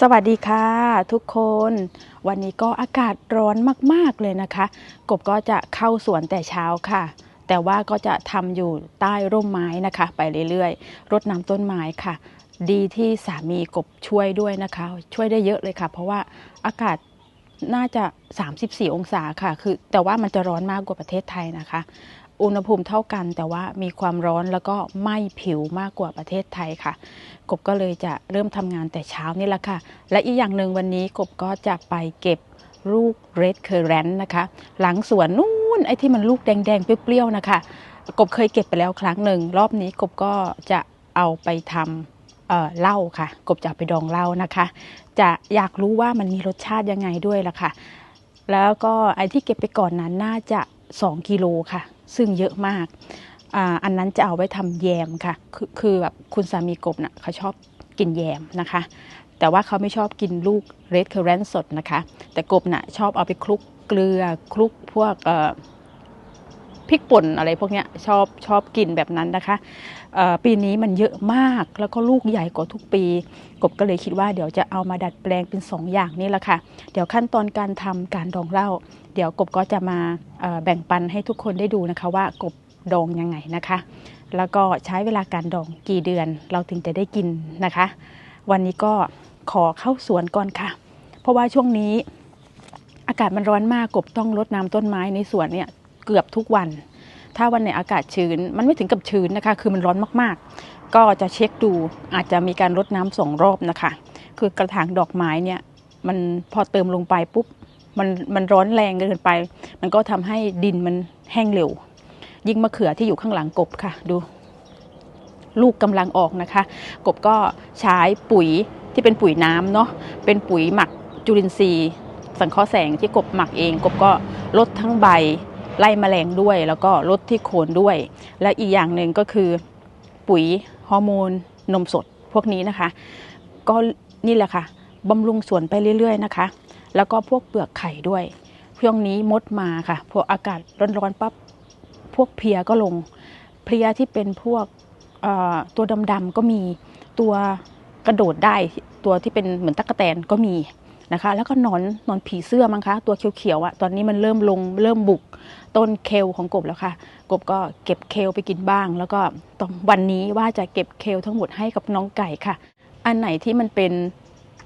สวัสดีค่ะทุกคน วันนี้ก็อากาศร้อนมาก ๆ เลยนะคะ กบก็จะเข้าสวนแต่เช้าค่ะ แต่ว่าก็จะทำอยู่ใต้ร่มไม้นะคะ ไปเรื่อยๆ รดน้ำต้นไม้ค่ะ ดีที่สามีกบช่วยด้วยนะคะ ช่วยได้เยอะเลยค่ะ เพราะว่าอากาศน่าจะ 34 องศาค่ะ คือแต่ว่ามันจะร้อนมากกว่าประเทศไทยนะคะ อุณหภูมิเท่ากัน แต่ว่ามีความร้อนแล้วก็ไหม้ผิวมากกว่าประเทศไทยค่ะ กบก็เลยจะเริ่มทำงานแต่เช้านี่แหละค่ะ และอีกอย่างหนึ่งวันนี้กบก็จะไปเก็บลูกเรดเคอร์แรนนะคะ หลังสวนนู่นไอ้ที่มันลูกแดงๆ เปรี้ยวๆนะคะ กบเคยเก็บไปแล้วครั้งหนึ่ง รอบนี้กบก็จะเอาไปทำเหล้าค่ะ กบจะไปดองเหล้านะคะ จะอยากรู้ว่ามันมีรสชาติยังไงด้วยล่ะค่ะ แล้วก็ไอ้ที่เก็บไปก่อนนั้นน่าจะ 2 กิโลค่ะ ซึ่งเยอะมากอ,อันนั้นจะเอาไว้ทำแยมค่ะ คือคือแบบคุณสามีกบน่ะเขาชอบกินแยมนะคะ แต่ว่าเขาไม่ชอบกินลูกเรดเคอร์เรนสดนะคะ แต่กบน่ะชอบเอาไปคลุกเกลือคลุกพวกเพริกป่นอะไรพวกเนี้ยชอบชอบกินแบบนั้นนะคะปีนี้มันเยอะมากแล้วก็ลูกใหญ่กว่าทุกปี กบก็เลยคิดว่าเดี๋ยวจะเอามาดัดแปลงเป็น 2 อย่างนี่แหละค่ะ เดี๋ยวขั้นตอนการทำการดองเหล้าเดี๋ยวกบก็จะมาแบ่งปันให้ทุกคนได้ดูนะคะว่ากบดองยังไงนะคะ แล้วก็ใช้เวลาการดองกี่เดือน เราถึงจะได้กินนะคะ วันนี้ก็ขอเข้าสวนก่อนค่ะ เพราะว่าช่วงนี้อากาศมันร้อนมากกบต้องรดน้ำต้นไม้ในสวนเนี่ย เกือบทุกวัน ถ้าวันไหนอากาศชื้น มันไม่ถึงกับชื้นนะคะ คือมันร้อนมากๆ ก็จะเช็คดูอาจจะมีการรดน้ำสองรอบนะคะ คือกระถางดอกไม้เนี่ยมันพอเติมลงไปปุ๊บมันมันร้อนแรงเกินไป มันก็ทำให้ดินมันแห้งเร็ว ยิ่งมะเขือที่อยู่ข้างหลังกบค่ะ ดู ลูกกำลังออกนะคะ กบก็ใช้ปุ๋ยที่เป็นปุ๋ยน้ำเนาะเป็นปุ๋ยหมักจุลินทรีย์ สังเคราะห์แสงที่กบหมักเอง กบก็ลดทั้งใบ ไล่แมลงด้วย แล้วก็ลดที่โคนด้วย และอีกอย่างหนึ่งก็คือปุ๋ยฮอร์โมนนมสดพวกนี้นะคะ ก็นี่แหละค่ะบำรุงสวนไปเรื่อยๆนะคะ แล้วก็พวกเปลือกไข่ด้วยช่วงนี้มดมาค่ะ พวกอากาศร้อนๆปั๊บพวกเพียก็ลง เพียที่เป็นพวกตัวดำๆก็มีตัวกระโดดได้ตัวที่เป็นเหมือนตั๊กแตนก็มี นะคะ แล้วก็นอนนอนผีเสื้อมั้งคะตัวเขียวๆอะ่ะตอนนี้มันเริ่มลงเริ่มบุกต้นเคลของกบแล้วค่ะ กบก็เก็บเคลไปกินบ้าง แล้วก็ตอนวันนี้ว่าจะเก็บเคลทั้งหมดให้กับน้องไก่ค่ะ อันไหนที่มันเป็น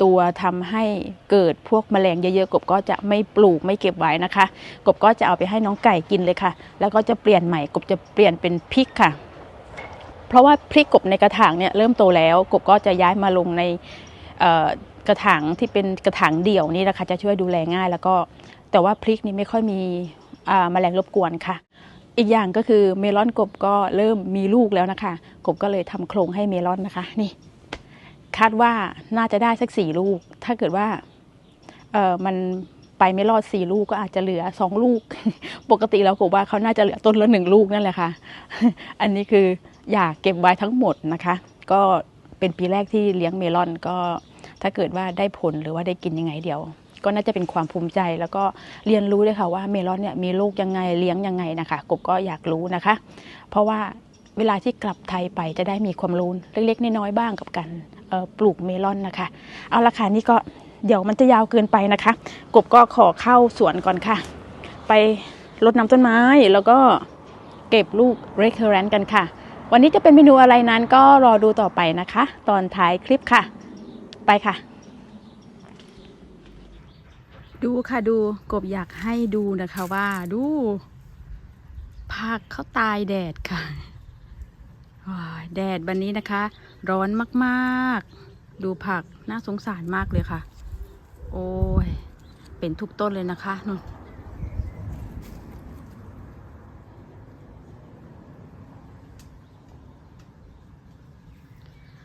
ตัวทำให้เกิดพวกแมลงเยอะๆกบก็จะไม่ปลูกไม่เก็บไว้นะคะ กบก็จะเอาไปให้น้องไก่กินเลยค่ะ แล้วก็จะเปลี่ยนใหม่กบจะเปลี่ยนเป็นพริกค่ะ เพราะว่าพริกกบในกระถางเนี่ยเริ่มโตแล้ว กบก็จะย้ายมาลงใน กระถางที่เป็นกระถางเดี่ยวนี่นะคะจะช่วยดูแลง่าย แล้วก็แต่ว่าพริกนี่ไม่ค่อยมีแมลงรบกวนค่ะ อีกอย่างก็คือเมลอนกบก็เริ่มมีลูกแล้วนะคะ กบก็เลยทำโครงให้เมลอนนะคะนี่ คาดว่าน่าจะได้สักสี่ลูก ถ้าเกิดว่าเออมันไปไม่รอดสี่ลูกก็อาจจะเหลือสองลูก ปกติแล้วกบว่าเขาน่าจะเหลือต้นละหนึ่งลูกนั่นแหละค่ะ อันนี้คืออยากเก็บไว้ทั้งหมดนะคะ ก็เป็นปีแรกที่เลี้ยงเมลอนก็ ถ้าเกิดว่าได้ผลหรือว่าได้กินยังไงเดี๋ยว ก็น่าจะเป็นความภูมิใจแล้วก็เรียนรู้เลยค่ะว่าเมลอนเนี่ยมีลูกยังไงเลี้ยงยังไงนะคะกบก็อยากรู้นะคะ เพราะว่าเวลาที่กลับไทยไปจะได้มีความรู้เล็กๆน้อยๆบ้างกับการปลูกเมลอนนะคะ เอาละค่ะนี่ก็เดี๋ยวมันจะยาวเกินไปนะคะ กบก็ขอเข้าสวนก่อนค่ะ ไปรดน้ำต้นไม้แล้วก็เก็บลูกเรคเคอร์แรนกันค่ะ วันนี้จะเป็นเมนูอะไรนั้นก็รอดูต่อไปนะคะ ตอนท้ายคลิปค่ะ ไปค่ะ ดูค่ะดูกบอยากให้ดูนะคะว่าดูผักเขาตายแดดค่ะแดดวันนี้นะคะ ร้อนมากๆ ดูผักน่าสงสารมากเลยค่ะ โอ้ย เป็นทุกต้นเลยนะคะนุ่น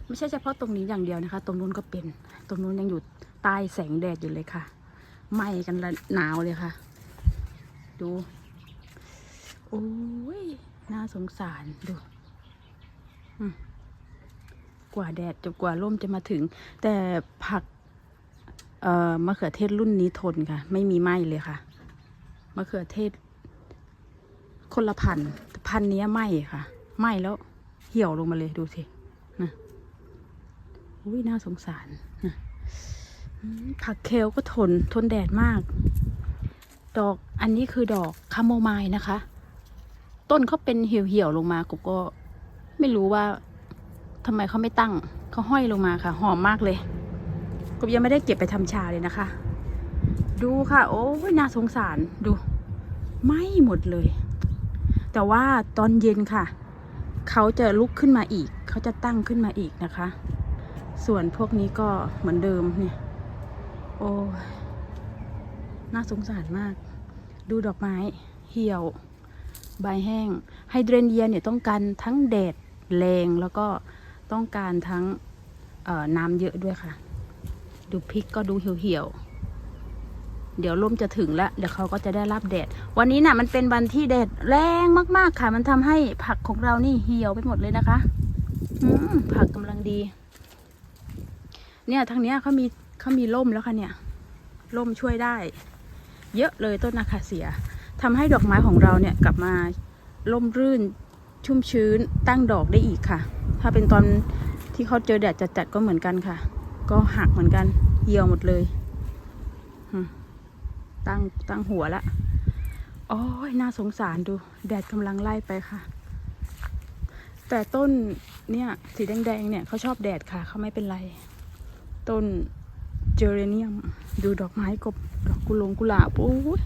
ไม่ใช่เฉพาะตรงนี้อย่างเดียวนะคะ ตรงนู้นก็เป็น ตรงนู้นยังอยู่ใต้แสงแดดอยู่เลยค่ะไหม้กันละหนาวเลยค่ะ ดู โอ้ย น่าสงสารดูกว่าแดดจะกว่าร่มจะมาถึง แต่ผัก เอ่อมะเขือเทศรุ่นนี้ทนค่ะ ไม่มีไหม้เลยค่ะมะเขือเทศ คนละพันธุ์พันธุ์นี้ไหม้ค่ะไหม้แล้วเหี่ยวลงมาเลยดูสินะ อุ้ยน่าสงสารนะผักเคลก็ทนทนแดดมาก ดอกอันนี้คือดอกคาโมไมล์นะคะ ต้นเขาเป็นเหี่ยวๆลงมากบก็ไม่รู้ว่าทำไมเขาไม่ตั้งเขาห้อยลงมาค่ะ หอมมากเลยกบยังไม่ได้เก็บไปทำชาเลยนะคะ ดูค่ะ โอ้ยน่าสงสารดูไหม่หมดเลย แต่ว่าตอนเย็นค่ะ เขาจะลุกขึ้นมาอีก เขาจะตั้งขึ้นมาอีกนะคะ ส่วนพวกนี้ก็เหมือนเดิมเนี่ยโอ้น่าสงสารมาก ดูดอกไม้เหี่ยว ใบแห้ง ไฮเดรนเยียเนี่ยต้องการทั้งแดดแรงแล้วก็ต้องการทั้งน้ำเยอะด้วยค่ะ ดูพริกก็ดูเหี่ยวๆ เดี๋ยวลมจะถึงแล้ว เดี๋ยวเขาก็จะได้รับแดด วันนี้น่ะมันเป็นวันที่แดดแรงมากๆค่ะ มันทำให้ผักของเรานี่เหี่ยวไปหมดเลยนะคะผักกำลังดี เนี่ยทางเนี้ยเขามีเขามีร่มแล้วค่ะเนี่ยร่มช่วยได้ เยอะเลยต้นนาคาเซียทำให้ดอกไม้ของเราเนี่ยกลับมาร่มรื่นชุ่มชื้นตั้งดอกได้อีกค่ะ ถ้าเป็นตอนที่เขาเจอแดดจัดๆก็เหมือนกันค่ะ ก็หักเหมือนกันเหี่ยวหมดเลยตั้งตั้งหัวละโอ้ยน่าสงสารดู แดดกำลังไล่ไปค่ะ แต่ต้นเนี่ยสีแดงๆเนี่ยเขาชอบแดดค่ะเขาไม่เป็นไร ต้นเจอเรเนียม ดูดอกไม้กบดอกกุหลงกุหลาบโอ้ย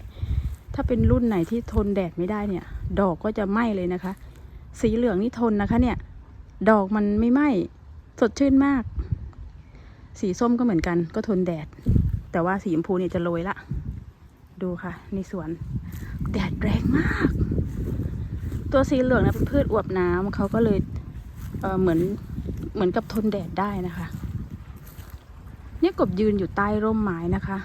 ถ้าเป็นรุ่นไหนที่ทนแดดไม่ได้เนี่ย ดอกก็จะไหม้เลยนะคะ สีเหลืองนี่ทนนะคะเนี่ย ดอกมันไม่ไหม้สดชื่นมาก สีส้มก็เหมือนกัน ก็ทนแดด แต่ว่าสีชมพูเนี่ยจะโรยละ ดูค่ะ ในสวน แดดแรงมาก ตัวสีเหลืองนะเป็นพืชอวบน้ำเขาก็เลยเออเหมือนเหมือนกับทนแดดได้นะคะ เนี่ยกบยืนอยู่ใต้ร่มไม้นะคะ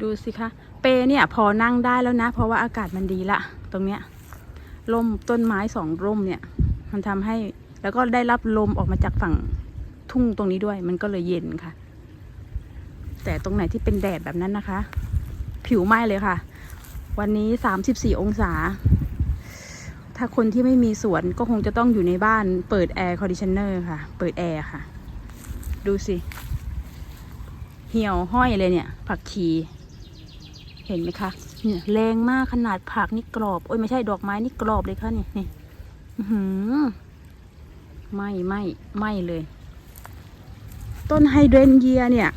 ดูสิคะ เปเนี่ย พอนั่งได้แล้วนะ เพราะว่าอากาศมันดีละ ตรงเนี้ยร่มต้นไม้สองร่มเนี่ย มันทำให้แล้วก็ได้รับลมออกมาจากฝั่งทุ่งตรงนี้ด้วย มันก็เลยเย็นค่ะ แต่ตรงไหนที่เป็นแดดแบบนั้นนะคะ ผิวไหม้เลยค่ะ วันนี้สามสิบสี่องศา ถ้าคนที่ไม่มีสวนก็คงจะต้องอยู่ในบ้านเปิดแอร์คอนดิชเนอร์ค่ะ เปิดแอร์ค่ะ ดูสิ เหี่ยวห้อยเลยเนี่ย ผักชี เห็นไหมคะ เนี่ยแรงมากขนาดผักนี่กรอบ โอ้ยไม่ใช่ดอกไม้นี่กรอบเลยค่ะนี่นี่หือไม่ไม่ไม่เลย ต้นไฮเดรนเยียเนี่ย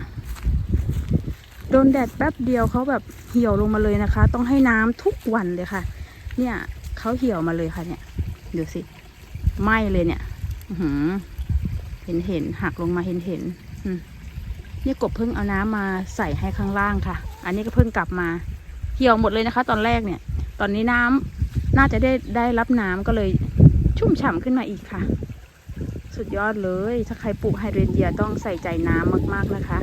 โดนแดดแป๊บเดียวเขาแบบเหี่ยวลงมาเลยนะคะ ต้องให้น้ำทุกวันเลยค่ะ เนี่ย เขาเหี่ยวมาเลยค่ะเนี่ยดูสิไหม้เลยเนี่ยหืเห็นเห็นหักลงมาเห็นเห็นเนี่ยกบเพิ่งเอาน้ำมาใส่ให้ข้างล่างค่ะ อันนี้ก็เพิ่งกลับมา เหี่ยวหมดเลยนะคะ ตอนแรกเนี่ย ตอนนี้น้ำน่าจะได้ได้รับน้ำก็เลยชุ่มฉ่ำขึ้นมาอีกค่ะ สุดยอดเลย ถ้าใครปลูกไฮเดรนเยียต้องใส่ใจน้ำมาก ๆนะคะ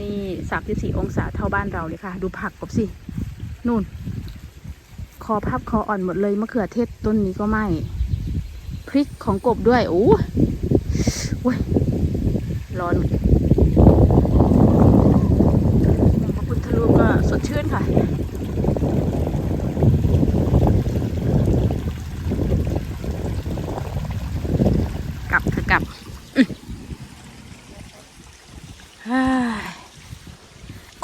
นี่สามสิบสี่องศาเท่าบ้านเราเลยค่ะ ดูผักกบสิ นู่น อพับคออ่อนหมดเลยมะเขือเทศต้นนี้ก็ไหมพริกของกบด้วยโอ้โว้ยร้อนพระพุทธรูปก็สดชื่นค่ะกลับค่ะกลับ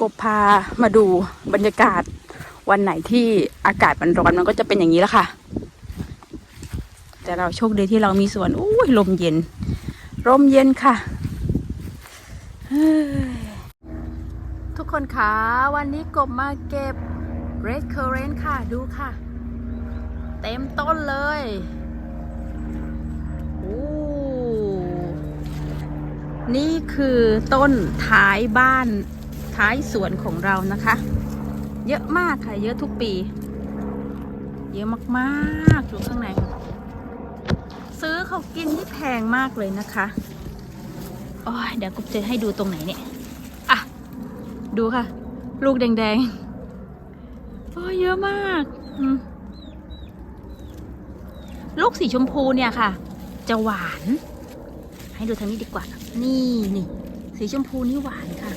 กบพามาดูบรรยากาศ วันไหนที่อากาศมันร้อนมันก็จะเป็นอย่างนี้แหละค่ะ แต่เราโชคดีที่เรามีสวนอุ้ยลมเย็นลมเย็นค่ะทุกคนคะวันนี้กบมาเก็บ red currant ค่ะดูค่ะ เต็มต้นเลยโอ้นี่คือต้นท้ายบ้านท้ายสวนของเรานะคะ เยอะมากค่ะ เยอะทุกปี เยอะมากๆอยู่ข้างใน ซื้อเขากินที่แพงมากเลยนะคะโอ้ยเดี๋ยวกุ๊บจะให้ดูตรงไหนเนี่ย อะ ดูค่ะ ลูกแดงๆ โอ้ยเยอะมากมลูกสีชมพูเนี่ยค่ะ จะหวาน ให้ดูทางนี้ดีกว่า นี่นี่ สีชมพูนี่หวานค่ะ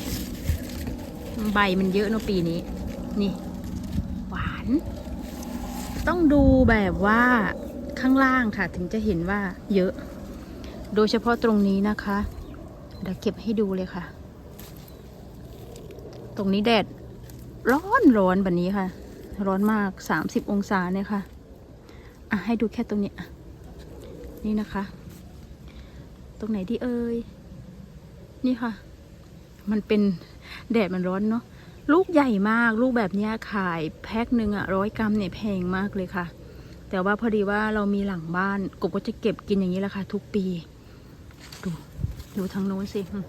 ใบมันเยอะเนอะปีนี้ นี่ หวาน ต้องดูแบบว่าข้างล่างค่ะ ถึงจะเห็นว่าเยอะ โดยเฉพาะตรงนี้นะคะ เดี๋ยวเก็บให้ดูเลยค่ะ ตรงนี้แดดร้อนร้อนแบบนี้ค่ะ ร้อนมากสามสิบองศาเนี่ยค่ะ อะ ให้ดูแค่ตรงนี้อะนี่นะคะ ตรงไหนที่เอ่ยนี่ค่ะ มันเป็นแดดมันร้อนเนาะ ลูกใหญ่มากลูกแบบเนี้ยขายแพ็คหนึ่งอะร้อยกรัมเนี่ยแพงมากเลยค่ะ แต่ว่าพอดีว่าเรามีหลังบ้านกบก็จะเก็บกินอย่างนี้แหละค่ะ ทุกปี ดูดูทางโน้นสิอืม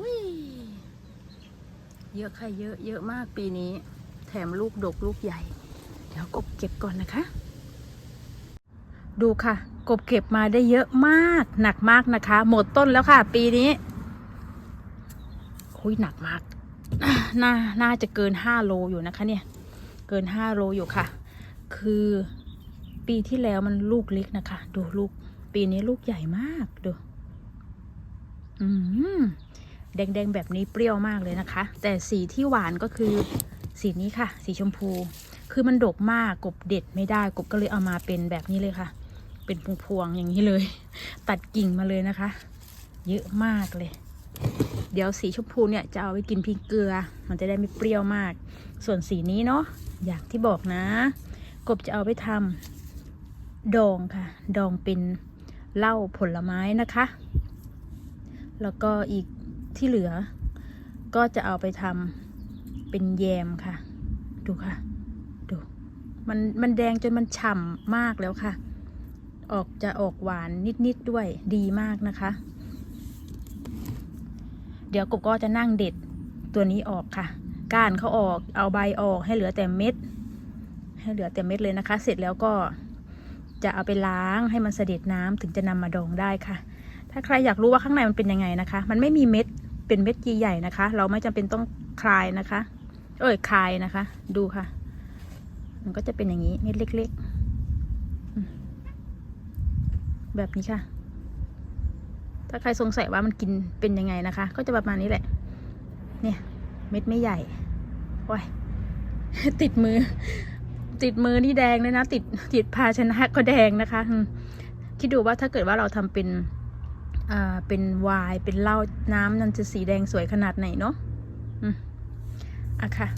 อุ้ยเยอะค่ะเยอะเยอะมากปีนี้ แถมลูกดกลูกใหญ่ เดี๋ยวกบเก็บก่อนนะคะ ดูค่ะ กบเก็บมาได้เยอะมากหนักมากนะคะ หมดต้นแล้วค่ะ ปีนี้ คุยหนักมากน่าน่าจะเกินห้าโลอยู่นะคะเนี่ย เกินห้าโลอยู่ค่ะ คือปีที่แล้วมันลูกเล็กนะคะ ดูลูก ปีนี้ลูกใหญ่มากดู อืมแดงๆแบบนี้เปรี้ยวมากเลยนะคะ แต่สีที่หวานก็คือสีนี้ค่ะ สีชมพู คือมันดกมากกบเด็ดไม่ได้กบก็เลยเอามาเป็นแบบนี้เลยค่ะ เป็นพวงๆอย่างนี้เลย ตัดกิ่งมาเลยนะคะ เยอะมากเลย เดี๋ยวสีชมพูเนี่ยจะเอาไว้กินพริกเกลือ มันจะได้ไม่เปรี้ยวมาก ส่วนสีนี้เนาะอย่างที่บอกนะ กบจะเอาไปทำดองค่ะ ดองเป็นเหล้าผลไม้นะคะ แล้วก็อีกที่เหลือ ก็จะเอาไปทำเป็นแยมค่ะ ดูค่ะ ดูมันมันแดงจนมันฉ่ำมากแล้วค่ะ ออกจะออกหวานนิดๆด้วยดีมากนะคะ เดี๋ยวกบก็จะนั่งเด็ดตัวนี้ออกค่ะ ก้านเขาออกเอาใบออกให้เหลือแต่เม็ด ให้เหลือแต่เม็ดเลยนะคะ เสร็จแล้วก็จะเอาไปล้างให้มันเสด็จน้ำถึงจะนำมาดองได้ค่ะ ถ้าใครอยากรู้ว่าข้างในมันเป็นยังไงนะคะ มันไม่มีเม็ดเป็นเม็ดใหญ่ๆนะคะ เราไม่จำเป็นต้องคลายนะคะ เอ้ยคลายนะคะ ดูค่ะ มันก็จะเป็นอย่างนี้เม็ดเล็ก ๆ แบบนี้ค่ะ ถ้าใครสงสัยว่ามันกินเป็นยังไงนะคะ ก็จะประมาณนี้แหละ เนี่ย เม็ดไม่ใหญ่โอ้ยติดมือ ติดมือนี่แดงเลยนะ ติดติดภาชนะก็แดงนะคะ คิดดูว่าถ้าเกิดว่าเราทำเป็นอ่าเป็นวน์เป็นเหล้าน้ำนั่นจะสีแดงสวยขนาดไหนเนาะอะค่ะ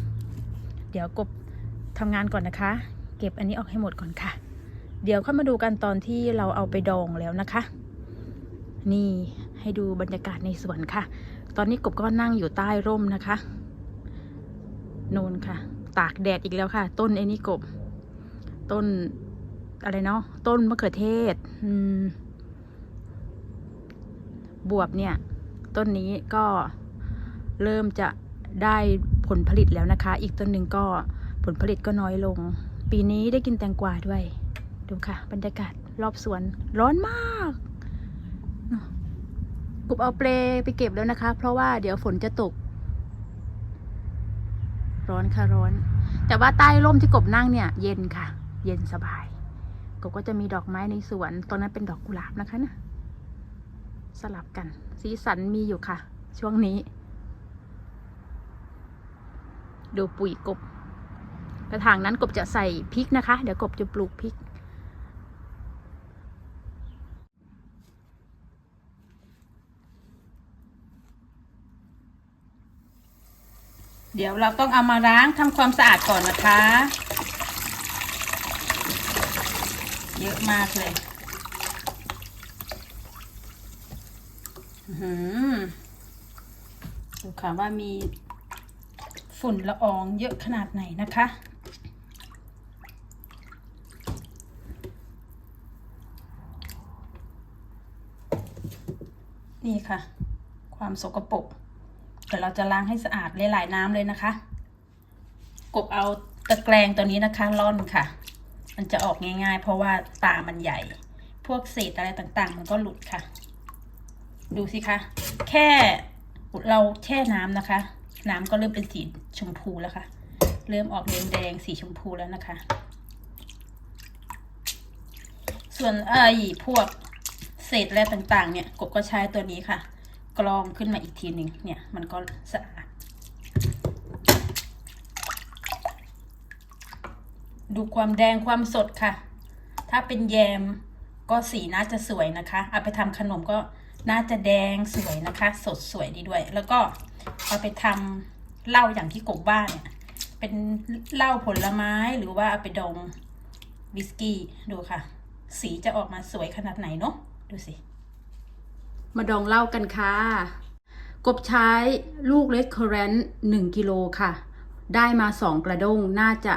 เดี๋ยวกบทำงานก่อนนะคะ เก็บอันนี้ออกให้หมดก่อนค่ะ เดี๋ยวค่อยมาดูกันตอนที่เราเอาไปดองแล้วนะคะ นี่ให้ดูบรรยากาศในสวนค่ะ ตอนนี้กบก็นั่งอยู่ใต้ร่มนะคะโนนค่ะ ตากแดดอีกแล้วค่ะ ต้นไอ้นี่กบ ต้นอะไรเนาะต้นมะเขือเทศบวบเนี่ย ต้นนี้ก็เริ่มจะได้ผลผลิตแล้วนะคะ อีกต้นหนึ่งก็ผลผลิตก็น้อยลง ปีนี้ได้กินแตงกวาด้วย ดูค่ะ บรรยากาศรอบสวนร้อนมาก กบเอาเปลไปเก็บแล้วนะคะ เพราะว่าเดี๋ยวฝนจะตก ร้อนค่ะร้อน แต่ว่าใต้ร่มที่กบนั่งเนี่ย เย็นค่ะ เย็นสบาย กบก็จะมีดอกไม้ในสวนตอนนั้นเป็นดอกกุหลาบนะคะนะสลับกัน สีสันมีอยู่ค่ะ ช่วงนี้ ดูปุ๋ยกบ กระถางนั้นกบจะใส่พริกนะคะ เดี๋ยวกบจะปลูกพริก เดี๋ยวเราต้องเอามาล้างทำความสะอาดก่อนนะคะ เยอะมากเลยดูค่ะว่ามีฝุ่นละอองเยอะขนาดไหนนะคะ นี่ค่ะ ความสกปรก เดี๋ยวเราจะล้างให้สะอาดหลายๆน้ำเลยนะคะ กบเอาตะแกรงตัวนี้นะคะล่อนค่ะ มันจะออกง่าย ๆ เพราะว่าตามันใหญ่ พวกเศษอะไรต่างๆ มันก็หลุดค่ะ ดูสิคะ แค่เราแช่น้ำนะคะ น้ำก็เริ่มเป็นสีชมพูแล้วค่ะ เริ่มออกแดงๆสีชมพูแล้วนะคะ ส่วนไอ้พวกเศษอะไรต่างๆ เนี่ย กบก็ใช้ตัวนี้ค่ะ กรองขึ้นมาอีกทีหนึ่งเนี่ยมันก็สะอาดดูความแดงความสดค่ะ ถ้าเป็นแยมก็สีน่าจะสวยนะคะ เอาไปทำขนมก็น่าจะแดงสวยนะคะ สดสวยดีด้วย แล้วก็เอาไปทำเหล้าอย่างที่กบว่าเนี่ย เป็นเหล้าผลไม้หรือว่าเอาไปดองวิสกี้ดูค่ะ สีจะออกมาสวยขนาดไหนเนาะดูสิ มาดองเหล้ากันค่ะ กบใช้ลูกเลดคอร์เรนต์หนึ่งกิโลค่ะ ได้มาสองกระด้งน่าจะ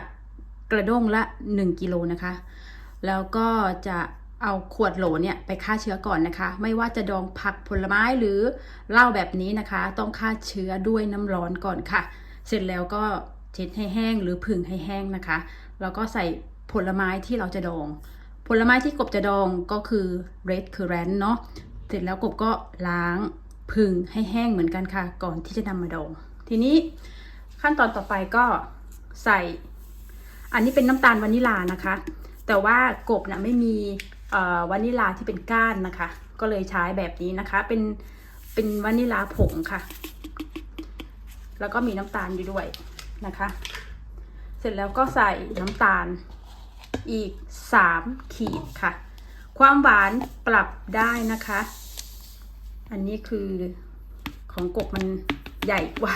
กระด้งละหนึ่งกิโลนะคะ แล้วก็จะเอาขวดโหลเนี่ยไปฆ่าเชื้อก่อนนะคะ ไม่ว่าจะดองผักผลไม้หรือเหล้าแบบนี้นะคะ ต้องฆ่าเชื้อด้วยน้ำร้อนก่อนค่ะ เสร็จแล้วก็เช็ดให้แห้งหรือผึ่งให้แห้งนะคะ แล้วก็ใส่ผลไม้ที่เราจะดอง ผลไม้ที่กบจะดองก็คือ red currant เนาะ เสร็จแล้วกบก็ล้างผึ่งให้แห้งเหมือนกันค่ะ ก่อนที่จะนำมาดอง ทีนี้ขั้นตอนต่อไปก็ใส่ อันนี้เป็นน้ำตาลวานิลานะคะ แต่ว่ากบนะไม่มีวานิลาที่เป็นก้านนะคะ ก็เลยใช้แบบนี้นะคะ เป็นเป็นวานิลาผงค่ะ แล้วก็มีน้ำตาลอยู่ด้วยนะคะ เสร็จแล้วก็ใส่น้ำตาลอีก 3 ขีดค่ะ ความหวานปรับได้นะคะ อันนี้คือของกบมันใหญ่กว่า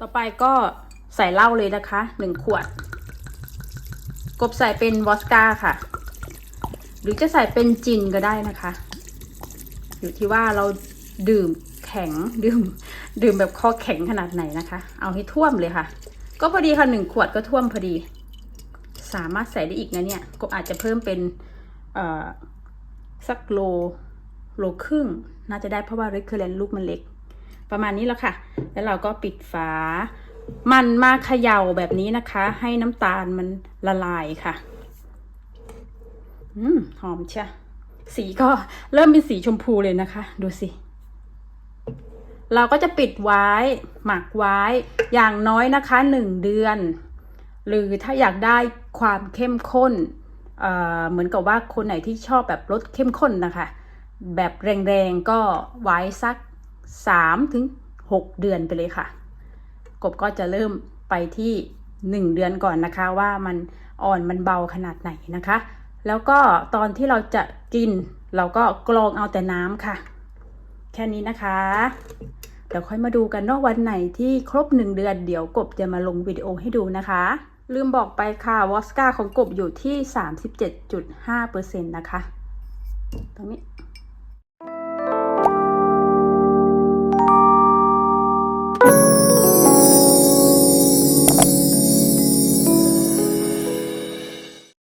ต่อไปก็ใส่เหล้าเลยนะคะหนึ่งขวด กบใส่เป็นวอสก้าค่ะ หรือจะใส่เป็นจินก็ได้นะคะ อยู่ที่ว่าเราดื่มแข็งดื่ม ดื่มแบบคอแข็งขนาดไหนนะคะ เอาให้ท่วมเลยค่ะ ก็พอดีค่ะหนึ่งขวดก็ท่วมพอดี สามารถใส่ได้อีกนะเนี่ยกบอาจจะเพิ่มเป็นสักโลโลครึ่ง น่าจะได้เพราะว่าเรคเคอร์เรนลูกมันเล็ก ประมาณนี้แล้วค่ะ แล้วเราก็ปิดฝา มันมาเขย่าแบบนี้นะคะ ให้น้ำตาลมันละลายค่ะ อืมหอมเชียสีก็เริ่มเป็นสีชมพูเลยนะคะ ดูสิ เราก็จะปิดไว้ หมักไว้อย่างน้อยนะคะหนึ่งเดือน หรือถ้าอยากได้ ความเข้มข้นเเหมือนกับว่าคนไหนที่ชอบแบบรสเข้มข้นนะคะ แบบแรงๆก็ไว้สักสามถึงหกเดือนไปเลยค่ะ กบก็จะเริ่มไปที่หนึ่งเดือนก่อนนะคะว่ามันอ่อนมันเบาขนาดไหนนะคะ แล้วก็ตอนที่เราจะกินเราก็กรองเอาแต่น้ำค่ะ แค่นี้นะคะเดี๋ยวค่อยมาดูกันว่าวันไหนที่ครบหนึ่งเดือนเดี๋ยวกบจะมาลงวิดีโอให้ดูนะคะ ลืมบอกไปค่ะวอสกาของกบอยู่ที่ 37.5%นะคะ ตรงนี้